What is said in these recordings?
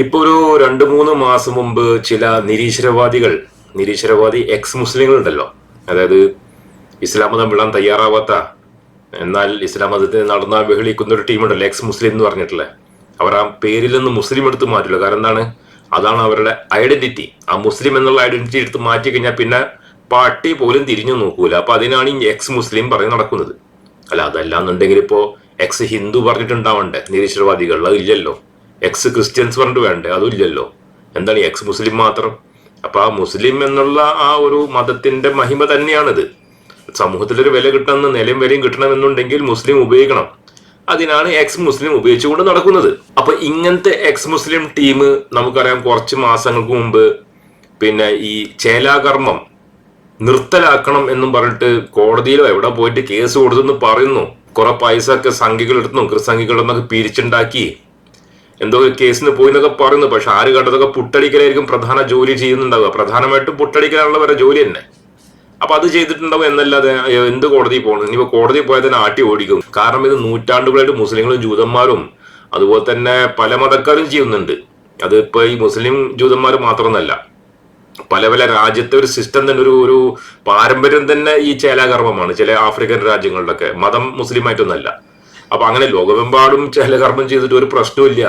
ഇപ്പൊ ഒരു രണ്ട് മൂന്ന് മാസം മുമ്പ് ചില നിരീശ്വരവാദികൾ നിരീശ്വരവാദി എക്സ് മുസ്ലിങ്ങൾ ഉണ്ടല്ലോ അതായത് ഇസ്ലാം മതം വിടാൻ തയ്യാറാവാത്ത എന്നാൽ ഇസ്ലാം മതത്തിന് നടന്ന ബഹളിക്കുന്ന ഒരു ടീമുണ്ടല്ലോ എക്സ് മുസ്ലിം എന്ന് പറഞ്ഞിട്ടുള്ള. അവർ ആ പേരിൽ നിന്ന് മുസ്ലിം എടുത്ത് മാറ്റില്ല കാരണം എന്താണ്? അതാണ് അവരുടെ ഐഡന്റിറ്റി ആ മുസ്ലിം എന്നുള്ള ഐഡന്റിറ്റി എടുത്ത് മാറ്റി കഴിഞ്ഞാൽ പിന്നെ പാർട്ടി പോലും തിരിഞ്ഞു നോക്കൂല. അപ്പൊ അതിനാണ് ഈ എക്സ് മുസ്ലിം പറഞ്ഞ് നടക്കുന്നത്. അല്ല അതല്ല എന്നുണ്ടെങ്കിൽ ഇപ്പോ എക്സ് ഹിന്ദു പറഞ്ഞിട്ടുണ്ടാവണ്ടേ? നിരീശ്വരവാദികൾ. അത് ഇല്ലല്ലോ. എക്സ് ക്രിസ്ത്യൻസ് പറഞ്ഞിട്ട് വേണ്ടേ? അതുമില്ലല്ലോ എന്താണ് എക്സ് മുസ്ലിം മാത്രം? അപ്പൊ ആ മുസ്ലിം എന്നുള്ള ആ ഒരു മതത്തിന്റെ മഹിമ തന്നെയാണിത്. സമൂഹത്തിലൊരു വില കിട്ടണമെന്ന് നിലയും വിലയും കിട്ടണമെന്നുണ്ടെങ്കിൽ മുസ്ലിം ഉപയോഗിക്കണം. അതിനാണ് എക്സ് മുസ്ലിം ഉപയോഗിച്ചുകൊണ്ട് നടക്കുന്നത്. അപ്പൊ ഇങ്ങനത്തെ എക്സ് മുസ്ലിം ടീം നമുക്കറിയാം കുറച്ച് മാസങ്ങൾക്ക് മുമ്പ് പിന്നെ ഈ ചേലാകർമ്മം നിർത്തലാക്കണം എന്നും പറഞ്ഞിട്ട് കോടതിയിലോ എവിടെ പോയിട്ട് കേസ് കൊടുത്തെന്ന് പറയുന്നു. കുറെ പൈസ ഒക്കെ സംഖ്യകൾ എടുത്തു കൃസംഖ്യകളെന്നൊക്കെ പിരിച്ചുണ്ടാക്കി. എന്തോ കേസിന് പോയി എന്നൊക്കെ പറയുന്നു. പക്ഷെ ആര് കണ്ടതൊക്കെ പുട്ടടിക്കലായിരിക്കും പ്രധാന ജോലി ചെയ്യുന്നുണ്ടാവുക. പ്രധാനമായിട്ടും പുട്ടടിക്കലാണുള്ള വരെ ജോലി തന്നെ. അപ്പൊ അത് ചെയ്തിട്ടുണ്ടാവും എന്നല്ലാതെ എന്ത് കോടതി പോകണം? ഇനിയിപ്പോ കോടതി പോയാൽ തന്നെ ആട്ടി ഓടിക്കും. കാരണം ഇത് നൂറ്റാണ്ടുകളായിട്ട് മുസ്ലിങ്ങളും ജൂതന്മാരും അതുപോലെ തന്നെ പല മതക്കാരും ചെയ്യുന്നുണ്ട്. അത് ഇപ്പൊ ഈ മുസ്ലിം ജൂതന്മാർ മാത്രമെന്നല്ല. പല പല രാജ്യത്തെ ഒരു സിസ്റ്റം തന്നെ ഒരു ഒരു പാരമ്പര്യം തന്നെ ഈ ചേലാകർമ്മമാണ്. ചില ആഫ്രിക്കൻ രാജ്യങ്ങളിലൊക്കെ. മതം മുസ്ലിം ആയിട്ടൊന്നല്ല അപ്പൊ അങ്ങനെ ലോകമെമ്പാടും ചേലകർമ്മം ചെയ്തിട്ട് ഒരു പ്രശ്നമില്ല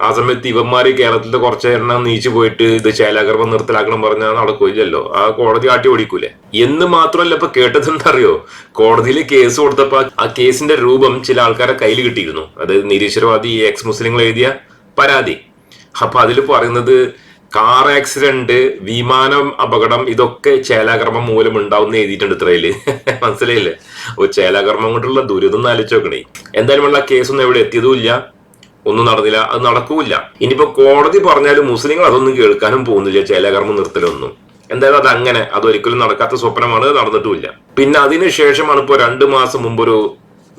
ആ സമയത്ത് ഇവന്മാര് കേരളത്തിലെ കുറച്ച് എണ്ണം നീച്ചു പോയിട്ട് ഇത് ചേലാകർമ്മം നിർത്തലാക്കണം പറഞ്ഞാൽ നടക്കില്ലല്ലോ ആ കോടതി ആട്ടി ഓടിക്കൂലേ? എന്ന് മാത്രമല്ല ഇപ്പൊ കേട്ടത് എന്തറിയോ കോടതിയിൽ കേസ് കൊടുത്തപ്പോ ആ കേസിന്റെ രൂപം ചില ആൾക്കാരെ കയ്യിൽ കിട്ടിയിരുന്നു. അതായത് നിരീശ്വരവാദി എക്സ് മുസ്ലിങ്ങൾ എഴുതിയ പരാതി. അപ്പൊ അതിൽ പറയുന്നത് കാർ ആക്സിഡന്റ് വിമാനം അപകടം ഇതൊക്കെ ചേലാകർമ്മം മൂലം ഉണ്ടാവുന്ന എഴുതിയിട്ടുണ്ട് ഇത്രയിൽ മനസ്സിലായില്ലേ? ഓ ചേലാകർമ്മം കൊണ്ടുള്ള ദുരിതം ആലോചിച്ച് നോക്കണേ. എന്തായാലും ഉള്ള കേസൊന്നും എവിടെ എത്തിയതുമില്ല ഒന്നും നടന്നില്ല. അത് നടക്കൂല ഇനിയിപ്പോ കോടതി പറഞ്ഞാലും മുസ്ലിങ്ങൾ അതൊന്നും കേൾക്കാനും പോകുന്നില്ല. ചേലാകർമ്മം നിർത്തലൊന്നും. എന്തായാലും അത് അങ്ങനെ അതൊരിക്കലും നടക്കാത്ത സ്വപ്നമാണ്. നടന്നിട്ടുമില്ല പിന്നെ അതിനുശേഷമാണ് ഇപ്പോൾ ഇപ്പോ രണ്ടു മാസം മുമ്പ് ഒരു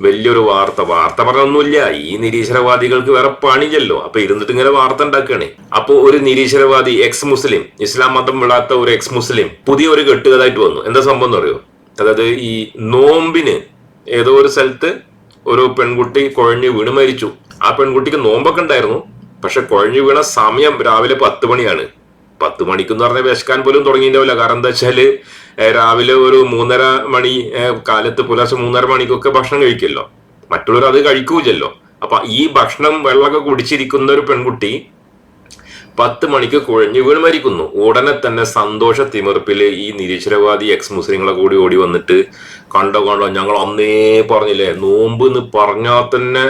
വലിയൊരു വാർത്ത. വാർത്ത പറഞ്ഞൊന്നുമില്ല. ഈ നിരീശ്വരവാദികൾക്ക് വേറെ പണിയല്ലോ അപ്പൊ ഇരുന്നിട്ട് ഇങ്ങനെ വാർത്ത ഉണ്ടാക്കുകയാണ്. അപ്പൊ ഒരു നിരീശ്വരവാദി എക്സ് മുസ്ലിം ഇസ്ലാം മതം വിടാത്ത ഒരു എക്സ് മുസ്ലിം പുതിയ ഒരു കെട്ടുകഥായിട്ട് വന്നു. എന്താ സംഭവം എന്ന് അറിയോ? അതായത് ഈ നോമ്പിന് ഏതോ ഒരു സ്ഥലത്ത് ഒരു പെൺകുട്ടി കുഴഞ്ഞു വീണ് മരിച്ചു. ആ പെൺകുട്ടിക്ക് നോമ്പൊക്കെ ഉണ്ടായിരുന്നു. പക്ഷെ കുഴഞ്ഞു വീണ സമയം രാവിലെ പത്ത് മണിയാണ്. പത്ത് മണിക്കെന്ന് പറഞ്ഞാൽ വിശക്കാൻ പോലും തുടങ്ങിയിട്ടുണ്ടാവില്ല. കാരണം എന്താ വെച്ചാൽ രാവിലെ ഒരു മൂന്നര മണി കാലത്ത് പുലർച്ചെ മൂന്നര മണിക്കൊക്കെ ഭക്ഷണം കഴിക്കല്ലോ മറ്റുള്ളവർ അത് കഴിക്കൂലല്ലോ അപ്പൊ ഈ ഭക്ഷണം വെള്ളമൊക്കെ കുടിച്ചിരിക്കുന്ന ഒരു പെൺകുട്ടി പത്ത് മണിക്ക് കുഴഞ്ഞു വീണ് മരിക്കുന്നു. ഉടനെ തന്നെ സന്തോഷ തിമിർപ്പിൽ ഈ നിരീശ്വരവാദി എക്സ് മുസ്ലിങ്ങളെ കൂടി ഓടി വന്നിട്ട് കണ്ടോ കണ്ടോ ഞങ്ങൾ അന്നേ പറഞ്ഞില്ലേ നോമ്പ് എന്ന് പറഞ്ഞാൽ തന്നെ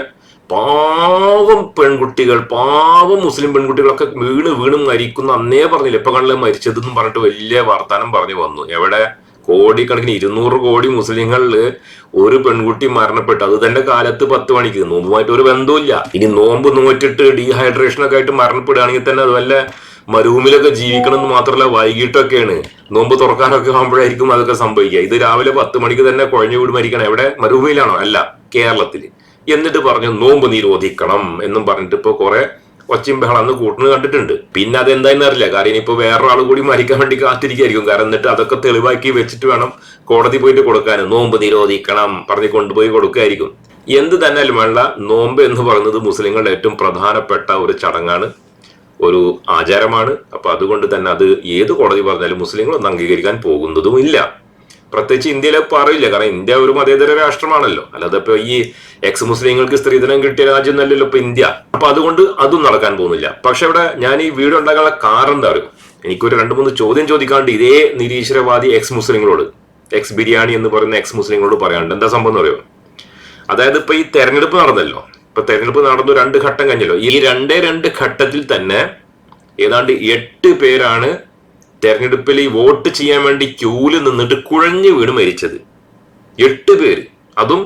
പാവം പെൺകുട്ടികൾ പാവം മുസ്ലിം പെൺകുട്ടികളൊക്കെ വീണ് വീണ് മരിക്കുന്ന. അന്നേ പറഞ്ഞില്ല ഇപ്പൊ കണ്ടില്ല മരിച്ചതെന്നും പറഞ്ഞിട്ട് വലിയ വർത്താനം പറഞ്ഞു വന്നു. എവിടെ? കോടിക്കണക്കിന് ഇരുന്നൂറ് കോടി മുസ്ലിങ്ങളിൽ ഒരു പെൺകുട്ടി മരണപ്പെട്ടു. അത് തന്റെ കാലത്ത് പത്ത് മണിക്ക്. നോമ്പുമായിട്ട് ഒരു ബന്ധവുമില്ല. ഇനി നോമ്പ് നോറ്റിട്ട് ഡീഹൈഡ്രേഷൻ ഒക്കെ ആയിട്ട് മരണപ്പെടുകയാണെങ്കിൽ തന്നെ അത് വല്ല മരുഭൂമിയിലൊക്കെ ജീവിക്കണം എന്ന് മാത്രമല്ല വൈകിട്ടൊക്കെയാണ്. നോമ്പ് തുറക്കാനൊക്കെ ആകുമ്പോഴായിരിക്കും അതൊക്കെ സംഭവിക്കുക. ഇത് രാവിലെ പത്ത് മണിക്ക് തന്നെ കുഴഞ്ഞു വീട് മരിക്കണം. എവിടെ? മരുഭൂമിയിലാണോ? അല്ല കേരളത്തിൽ എന്നിട്ട് പറഞ്ഞു നോമ്പ് നിരോധിക്കണം എന്നും പറഞ്ഞിട്ട് ഇപ്പോൾ കുറെ ഒച്ചയും ബഹളന്ന് കൂട്ടുന്നത് കണ്ടിട്ടുണ്ട്. പിന്നെ അതെന്തായെന്ന് അറിയില്ല. കാരണം ഇനിയിപ്പോ വേറൊരാൾ കൂടി മരിക്കാൻ വേണ്ടി കാത്തിരിക്കായിരിക്കും. കാരണം എന്നിട്ട് അതൊക്കെ തെളിവാക്കി വെച്ചിട്ട് വേണം കോടതി പോയിട്ട് കൊടുക്കാൻ നോമ്പ് നിരോധിക്കണം പറഞ്ഞ് കൊണ്ടുപോയി കൊടുക്കായിരിക്കും. എന്ത് തന്നെയാലും വേണ്ട നോമ്പ് എന്ന് പറയുന്നത് മുസ്ലിങ്ങളുടെ ഏറ്റവും പ്രധാനപ്പെട്ട ഒരു ചടങ്ങാണ്. ഒരു ആചാരമാണ്. അപ്പൊ അതുകൊണ്ട് തന്നെ അത് ഏത് കോടതി പറഞ്ഞാലും മുസ്ലിങ്ങളൊന്നും അംഗീകരിക്കാൻ പോകുന്നതും ഇല്ല. പ്രത്യേകിച്ച് ഇന്ത്യയിലെ പറയില്ല കാരണം ഇന്ത്യ ഒരു മതേതര രാഷ്ട്രമാണല്ലോ. അല്ലാതെ ഇപ്പൊ ഈ എക്സ് മുസ്ലിങ്ങൾക്ക് സ്ത്രീധനം കിട്ടിയ രാജ്യം എന്നല്ലല്ലോ ഇപ്പൊ ഇന്ത്യ. അപ്പൊ അതുകൊണ്ട് അതും നടക്കാൻ പോകുന്നില്ല. പക്ഷെ ഇവിടെ ഞാൻ ഈ വീഡിയോ ഉണ്ടാക്കാനുള്ള കാരണം എന്താ അറിയോ? എനിക്കൊരു രണ്ട് മൂന്ന് ചോദ്യം ചോദിക്കാണ്ട് ഇതേ നിരീശ്വരവാദി എക്സ് മുസ്ലിങ്ങളോട്. എക്സ് ബിരിയാണി എന്ന് പറയുന്ന എക്സ് മുസ്ലിങ്ങളോട് പറയാണ്ട് എന്താ സംഭവം എന്ന് അറിയോ? അതായത് ഇപ്പൊ ഈ തെരഞ്ഞെടുപ്പ് നടന്നല്ലോ. ഇപ്പൊ തെരഞ്ഞെടുപ്പ് നടന്നു രണ്ട് ഘട്ടം കഴിഞ്ഞല്ലോ. ഈ രണ്ടേ രണ്ട് ഘട്ടത്തിൽ തന്നെ ഏതാണ്ട് എട്ട് പേരാണ് തെരഞ്ഞെടുപ്പിൽ വോട്ട് ചെയ്യാൻ വേണ്ടി ക്യൂൽ നിന്നിട്ട് കുഴഞ്ഞു വീണ് മരിച്ചത്. എട്ട് പേര്. അതും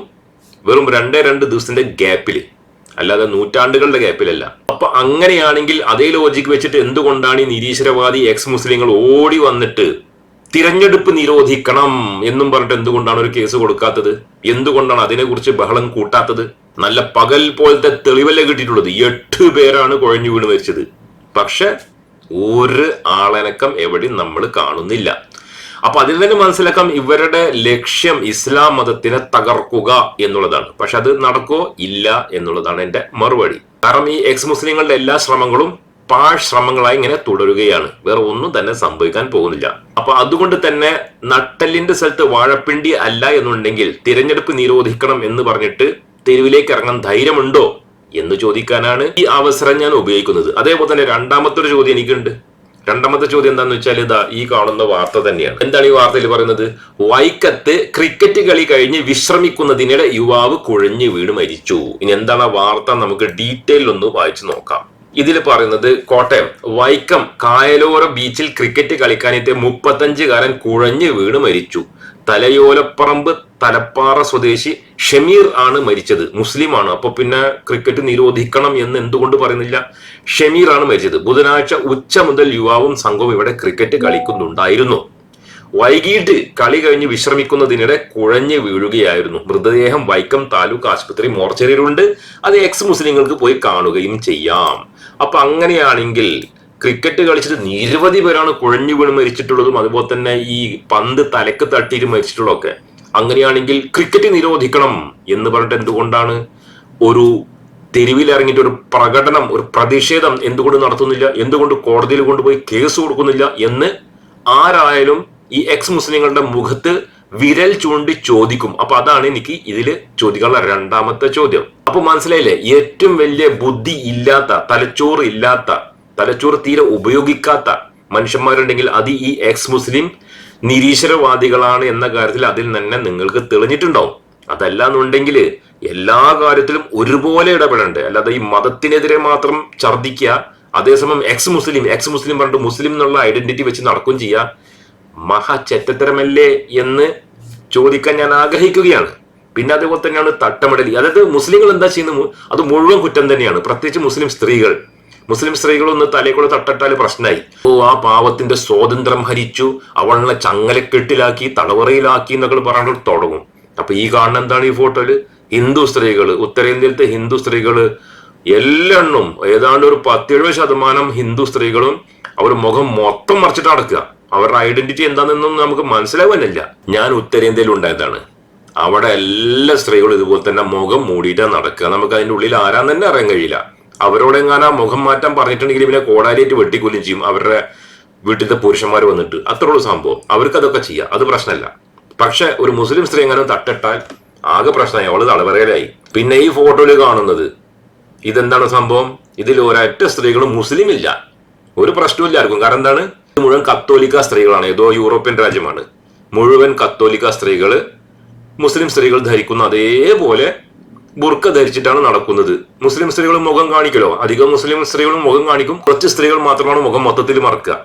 വെറും രണ്ടേ രണ്ട് ദിവസത്തിന്റെ ഗ്യാപ്പിൽ അല്ലാതെ നൂറ്റാണ്ടുകളുടെ ഗ്യാപ്പിലല്ല. അപ്പൊ അങ്ങനെയാണെങ്കിൽ അതേ ലോജിക്ക് വെച്ചിട്ട് എന്തുകൊണ്ടാണ് ഈ നിരീശ്വരവാദി എക്സ് മുസ്ലിങ്ങൾ ഓടി വന്നിട്ട് തിരഞ്ഞെടുപ്പ് നിരോധിക്കണം എന്നും പറഞ്ഞിട്ട് എന്തുകൊണ്ടാണ് ഒരു കേസ് കൊടുക്കാത്തത്? എന്തുകൊണ്ടാണ് അതിനെക്കുറിച്ച് ബഹളം കൂട്ടാത്തത്? നല്ല പകൽ പോലത്തെ തെളിവല്ല കിട്ടിയിട്ടുള്ളത്. എട്ട് പേരാണ് കുഴഞ്ഞു വീണ് മരിച്ചത്. പക്ഷെ ഒരു ആളനക്കം എവിടെയും നമ്മൾ കാണുന്നില്ല. അപ്പൊ അതിൽ തന്നെ മനസ്സിലാക്കാം ഇവരുടെ ലക്ഷ്യം ഇസ്ലാം മതത്തിനെ തകർക്കുക എന്നുള്ളതാണ്. പക്ഷെ അത് നടക്കോ ഇല്ല എന്നുള്ളതാണ് എന്റെ മറുപടി. കാരണം ഈ എക്സ് മുസ്ലിങ്ങളുടെ എല്ലാ ശ്രമങ്ങളും പാഴ് ശ്രമങ്ങളായി ഇങ്ങനെ തുടരുകയാണ്. വേറെ ഒന്നും തന്നെ സംഭവിക്കാൻ പോകുന്നില്ല. അപ്പൊ അതുകൊണ്ട് തന്നെ നട്ടലിന്റെ സ്ഥലത്ത് വാഴപ്പിണ്ടി അല്ല എന്നുണ്ടെങ്കിൽ തിരഞ്ഞെടുപ്പ് നിരോധിക്കണം എന്ന് പറഞ്ഞിട്ട് തെരുവിലേക്ക് ഇറങ്ങാൻ ധൈര്യമുണ്ടോ? എന്ന് ചോദിക്കാനാണ് ഈ അവസരം ഞാൻ ഉപയോഗിക്കുന്നത്. അതേപോലെ തന്നെ രണ്ടാമത്തെ ഒരു ചോദ്യം എനിക്കുണ്ട്. രണ്ടാമത്തെ ചോദ്യം എന്താന്ന് വെച്ചാൽ ഇതാ ഈ കാണുന്ന വാർത്ത തന്നെയാണ്. എന്താണ് ഈ വാർത്തയിൽ പറയുന്നത്? വൈക്കത്ത് ക്രിക്കറ്റ് കളി കഴിഞ്ഞ് വിശ്രമിക്കുന്നതിനിടെ യുവാവ് കുഴഞ്ഞു വീണ് മരിച്ചു. ഇനി എന്താണ് ആ വാർത്ത? നമുക്ക് ഡീറ്റെയിൽ ഒന്ന് വായിച്ചു നോക്കാം. ഇതിൽ പറയുന്നത് കോട്ടയം വൈക്കം കായലോര ബീച്ചിൽ ക്രിക്കറ്റ് കളിക്കാനെത്തിയ മുപ്പത്തഞ്ചുകാരൻ കുഴഞ്ഞു വീണ് മരിച്ചു. തലയോലപ്പറമ്പ് തലപ്പാറ സ്വദേശി ഷമീർ ആണ് മരിച്ചത്. മുസ്ലിമാണ് അപ്പൊ പിന്നെ ക്രിക്കറ്റ് നിരോധിക്കണം എന്ന് എന്തുകൊണ്ട് പറയുന്നില്ല? ഷമീർ ആണ് മരിച്ചത്. ബുധനാഴ്ച ഉച്ച മുതൽ യുവാവും സംഘവും ഇവിടെ ക്രിക്കറ്റ് കളിക്കുന്നുണ്ടായിരുന്നു. വൈകിട്ട് കളി കഴിഞ്ഞ് വിശ്രമിക്കുന്നതിനിടെ കുഴഞ്ഞ് വീഴുകയായിരുന്നു. മൃതദേഹം വൈക്കം താലൂക്ക് ആശുപത്രി മോർച്ചറിയിലുണ്ട്. അത് എക്സ് മുസ്ലിങ്ങൾക്ക് പോയി കാണുകയും ചെയ്യാം. അപ്പൊ അങ്ങനെയാണെങ്കിൽ ക്രിക്കറ്റ് കളിച്ചിട്ട് നിരവധി പേരാണ് കുഴഞ്ഞു വീണ് മരിച്ചിട്ടുള്ളതും അതുപോലെ തന്നെ ഈ പന്ത് തലക്ക് തട്ടിയിട്ട് മരിച്ചിട്ടുള്ളതൊക്കെ. അങ്ങനെയാണെങ്കിൽ ക്രിക്കറ്റ് നിരോധിക്കണം എന്ന് പറഞ്ഞിട്ട് എന്തുകൊണ്ടാണ് ഒരു തെരുവിൽ ഇറങ്ങിയിട്ട് ഒരു പ്രകടനം ഒരു പ്രതിഷേധം എന്തുകൊണ്ട് നടത്തുന്നില്ല എന്തുകൊണ്ട് കോടതിയിൽ കൊണ്ടുപോയി കേസ് കൊടുക്കുന്നില്ല എന്ന് ആരായാലും ഈ എക്സ് മുസ്ലിങ്ങളുടെ മുഖത്ത് വിരൽ ചൂണ്ടി ചോദിക്കും. അപ്പൊ അതാണ് എനിക്ക് ഇതിൽ ചോദിക്കാനുള്ള രണ്ടാമത്തെ ചോദ്യം. അപ്പൊ മനസ്സിലായില്ലേ? ഏറ്റവും വലിയ ബുദ്ധി ഇല്ലാത്ത തലച്ചോറ് ഇല്ലാത്ത തലച്ചോറ് തീരെ ഉപയോഗിക്കാത്ത മനുഷ്യന്മാരുണ്ടെങ്കിൽ അത് ഈ എക്സ് മുസ്ലിം നിരീശ്വരവാദികളാണ് എന്ന കാര്യത്തിൽ അതിൽ തന്നെ നിങ്ങൾക്ക് തെളിഞ്ഞിട്ടുണ്ടാവും. അതല്ല എന്നുണ്ടെങ്കിൽ എല്ലാ കാര്യത്തിലും ഒരുപോലെ ഇടപെടേണ്ടത് അല്ലാതെ ഈ മതത്തിനെതിരെ മാത്രം ഛർദിക്കുക അതേസമയം എക്സ് മുസ്ലിം എക്സ് മുസ്ലിം പറഞ്ഞിട്ട് മുസ്ലിം എന്നുള്ള ഐഡന്റിറ്റി വെച്ച് നടക്കുകയും ചെയ്യുക മഹാചെറ്റത്തരമല്ലേ എന്ന് ചോദിക്കാൻ ഞാൻ ആഗ്രഹിക്കുകയാണ്. പിന്നെ അതേപോലെ തന്നെയാണ് തട്ടമിടലി അതായത് മുസ്ലിങ്ങൾ എന്താ ചെയ്യുന്നത്? അത് മുഴുവൻ കുറ്റം തന്നെയാണ്. പ്രത്യേകിച്ച് മുസ്ലിം സ്ത്രീകൾ. മുസ്ലിം സ്ത്രീകളൊന്ന് തലയിൽ തട്ടട്ടാൽ പ്രശ്നമായി ഓ ആ പാവത്തിന്റെ സ്വാതന്ത്ര്യം ഹരിച്ചു അവളെ ചങ്ങലക്കെട്ടിലാക്കി തടവറയിലാക്കി എന്നൊക്കെ പറഞ്ഞിട്ട് തുടങ്ങും. അപ്പൊ ഈ കാണുന്ന എന്താണ് ഈ ഫോട്ടോയിൽ? ഹിന്ദു സ്ത്രീകൾ ഉത്തരേന്ത്യയിലത്തെ ഹിന്ദു സ്ത്രീകൾ എല്ലെണ്ണും ഏതാണ്ട് ഒരു പത്തെഴുപത് ശതമാനം ഹിന്ദു സ്ത്രീകളും അവർ മുഖം മൊത്തം മറിച്ചിട്ട് നടക്കുക. അവരുടെ ഐഡന്റിറ്റി എന്താണെന്നൊന്നും നമുക്ക് മനസ്സിലാവാനില്ല. ഞാൻ ഉത്തരേന്ത്യയിൽ ഉണ്ടായതാണ്. അവിടെ എല്ലാ സ്ത്രീകളും ഇതുപോലെ തന്നെ മുഖം മൂടിയിട്ടാണ് നടക്കുക. നമുക്ക് അതിന്റെ ഉള്ളിൽ ആരാന്ന് തന്നെ അറിയാൻ കഴിയില്ല. അവരോട് എങ്ങാനാ മുഖം മാറ്റം പറഞ്ഞിട്ടുണ്ടെങ്കിൽ പിന്നെ കോടാലിയേറ്റ് വെട്ടിക്കൊല്ലും ചെയ്യും. അവരുടെ വീട്ടിലത്തെ പുരുഷന്മാർ വന്നിട്ട്. അത്രേ ഉള്ളൂ സംഭവം. അവർക്ക് അതൊക്കെ ചെയ്യാം. അത് പ്രശ്നമല്ല. പക്ഷെ ഒരു മുസ്ലിം സ്ത്രീ എങ്ങാനും തട്ടിട്ടാൽ ആകെ പ്രശ്നമായി. അവൾ തളവറയിലായി പിന്നെ ഈ ഫോട്ടോയിൽ കാണുന്നത് ഇതെന്താണ് സംഭവം? ഇതിൽ ഒരൊറ്റ സ്ത്രീകളും മുസ്ലിം ഇല്ല ഒരു പ്രശ്നമില്ല ആർക്കും. കാരണം എന്താണ്? മുഴുവൻ കത്തോലിക്ക സ്ത്രീകളാണ്. ഏതോ യൂറോപ്യൻ രാജ്യമാണ്. മുഴുവൻ കത്തോലിക്ക സ്ത്രീകൾ മുസ്ലിം സ്ത്രീകൾ ധരിക്കുന്ന അതേപോലെ ബുർക്ക ധരിച്ചിട്ടാണ് നടക്കുന്നത്. മുസ്ലിം സ്ത്രീകൾ മുഖം കാണിക്കലോ? അധികം മുസ്ലിം സ്ത്രീകളും മുഖം കാണിക്കും. കുറച്ച് സ്ത്രീകൾ മാത്രമാണ് മുഖം മൊത്തത്തിൽ മറക്കുക.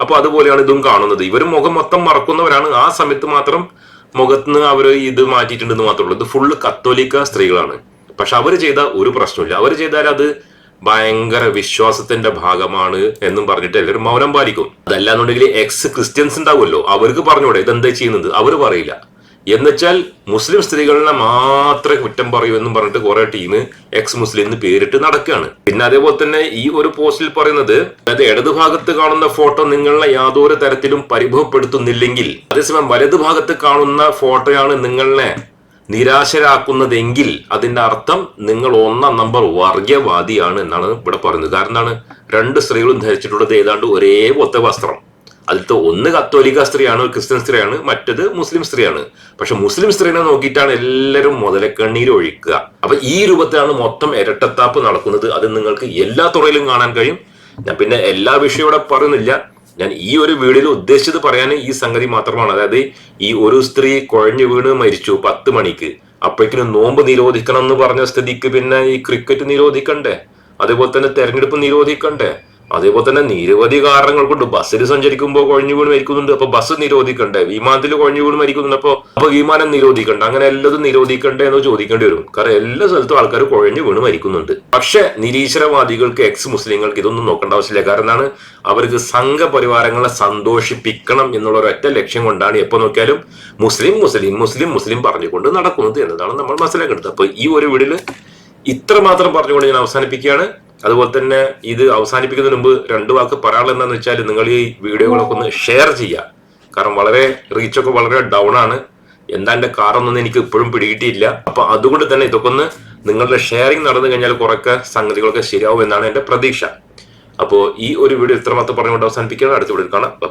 അപ്പൊ അതുപോലെയാണ് ഇതും കാണുന്നത്. ഇവർ മുഖം മൊത്തം മറക്കുന്നവരാണ്. ആ സമയത്ത് മാത്രം മുഖത്തുനിന്ന് അവർ ഇത് മാറ്റിയിട്ടുണ്ടെന്ന് മാത്രമുള്ളൂ ഇത് ഫുള്ള് കത്തോലിക്ക സ്ത്രീകളാണ്. പക്ഷെ അവർ ചെയ്ത ഒരു പ്രശ്നമില്ല അവർ ചെയ്താൽ അത് ഭയങ്കര വിശ്വാസത്തിന്റെ ഭാഗമാണ് എന്നും പറഞ്ഞിട്ട് എല്ലാവരും മൗനം പാലിക്കും. അതല്ലാന്നുണ്ടെങ്കിൽ എക്സ് ക്രിസ്ത്യൻസ് ഉണ്ടാവുമല്ലോ. അവർക്ക് പറഞ്ഞൂടെ ഇതെന്താ ചെയ്യുന്നത്? അവർ പറയില്ല. എന്നുവെച്ചാൽ മുസ്ലിം സ്ത്രീകളെ മാത്രമേ കുറ്റം പറയൂ എന്നും പറഞ്ഞിട്ട് കുറെ ടീം എക്സ് മുസ്ലിം എന്ന് പേരിട്ട് നടക്കുകയാണ്. പിന്നെ അതേപോലെ തന്നെ ഈ ഒരു പോസ്റ്റിൽ പറയുന്നത് അതായത് ഇടതുഭാഗത്ത് കാണുന്ന ഫോട്ടോ നിങ്ങളെ യാതൊരു തരത്തിലും പരിഭവപ്പെടുത്തുന്നില്ലെങ്കിൽ അതേസമയം വലതുഭാഗത്ത് കാണുന്ന ഫോട്ടോയാണ് നിങ്ങളെ നിരാശരാക്കുന്നതെങ്കിൽ അതിന്റെ അർത്ഥം നിങ്ങൾ ഒന്നാം നമ്പർ വർഗീയവാദിയാണ് എന്നാണ് ഇവിടെ പറയുന്നത്. കാരണം രണ്ട് സ്ത്രീകളും ധരിച്ചിട്ടുള്ളത് ഏതാണ്ട് ഒരേ ഒത്ത വസ്ത്രം. അതിലത്തെ ഒന്ന് കത്തോലിക്ക സ്ത്രീയാണ് ക്രിസ്ത്യൻ സ്ത്രീയാണ് മറ്റത് മുസ്ലിം സ്ത്രീയാണ്. പക്ഷെ മുസ്ലിം സ്ത്രീനെ നോക്കിയിട്ടാണ് എല്ലാവരും മുതലക്കണ്ണീർ ഒഴിക്കുക. അപ്പൊ ഈ രൂപത്തിലാണ് മൊത്തം ഇരട്ടത്താപ്പ് നടക്കുന്നത്. അത് നിങ്ങൾക്ക് എല്ലാ തുറയിലും കാണാൻ കഴിയും. ഞാൻ പിന്നെ എല്ലാ വിഷയവും ഇവിടെ പറയുന്നില്ല. ഞാൻ ഈ ഒരു വീഡിയോയിൽ ഉദ്ദേശിച്ചത് പറയാൻ ഈ സംഗതി മാത്രമാണ്. അതായത് ഈ ഒരു സ്ത്രീ കുഴഞ്ഞു വീണ് മരിച്ചു പത്ത് മണിക്ക്. അപ്പോഴേക്കിനും നോമ്പ് നിരോധിക്കണം എന്ന് പറഞ്ഞ സ്ഥിതിക്ക് പിന്നെ ഈ ക്രിക്കറ്റ് നിരോധിക്കണ്ടേ? അതുപോലെ തന്നെ തെരഞ്ഞെടുപ്പ് നിരോധിക്കണ്ടേ? അതേപോലെ തന്നെ നിരവധി കാരണങ്ങൾ കൊണ്ട് ബസ്സിൽ സഞ്ചരിക്കുമ്പോൾ കുഴഞ്ഞു വീണ് മരിക്കുന്നുണ്ട്. അപ്പൊ ബസ് നിരോധിക്കണ്ടേ? വിമാനത്തിൽ കുഴഞ്ഞു വീണ് മരിക്കുന്നുണ്ട്. അപ്പൊ അപ്പൊ വിമാനം നിരോധിക്കണ്ട. അങ്ങനെ എല്ലാതും നിരോധിക്കണ്ടേ എന്ന് ചോദിക്കേണ്ടി വരും. കാരണം എല്ലാ സ്ഥലത്തും ആൾക്കാർ കുഴഞ്ഞു വീണ് മരിക്കുന്നുണ്ട്. പക്ഷെ നിരീശ്വരവാദികൾക്ക് എക്സ് മുസ്ലിങ്ങൾക്ക് ഇതൊന്നും നോക്കേണ്ട ആവശ്യമില്ല. കാരണം എന്താണ്? അവർക്ക് സംഘപരിവാരങ്ങളെ സന്തോഷിപ്പിക്കണം എന്നുള്ള ഒരൊറ്റ ലക്ഷ്യം കൊണ്ടാണ് എപ്പോ നോക്കിയാലും മുസ്ലിം മുസ്ലിം മുസ്ലിം മുസ്ലിം പറഞ്ഞുകൊണ്ട് നടക്കുന്നത് എന്നതാണ് നമ്മൾ മനസ്സിലാക്കേണ്ടത്. അപ്പൊ ഈ ഒരു വീടിൽ ഇത്ര മാത്രം പറഞ്ഞുകൊണ്ട് ഞാൻ അവസാനിപ്പിക്കുകയാണ്. അതുപോലെ തന്നെ ഇത് അവസാനിപ്പിക്കുന്നതിന് മുമ്പ് രണ്ട് വാക്ക് പറയാനുള്ളത് എന്താണെന്ന് വെച്ചാൽ നിങ്ങൾ ഈ വീഡിയോകളൊക്കെ ഒന്ന് ഷെയർ ചെയ്യുക. കാരണം വളരെ റീച്ചൊക്കെ വളരെ ഡൗൺ ആണ്. എന്താ എന്റെ കാറൊന്നും എനിക്ക് ഇപ്പോഴും പിടികിട്ടിയില്ല. അപ്പൊ അതുകൊണ്ട് തന്നെ ഇതൊക്കെ ഒന്ന് നിങ്ങളുടെ ഷെയറിങ് നടന്നു കഴിഞ്ഞാൽ കുറെയൊക്കെ സംഗതികളൊക്കെ ശരിയാവും എന്നാണ് എന്റെ പ്രതീക്ഷ. അപ്പോൾ ഈ ഒരു വീഡിയോ ഇത്രമാത്രം പറഞ്ഞുകൊണ്ട് അവസാനിപ്പിക്കുകയാണ്. അടുത്ത വീഡിയോ കാണാം. ബൈ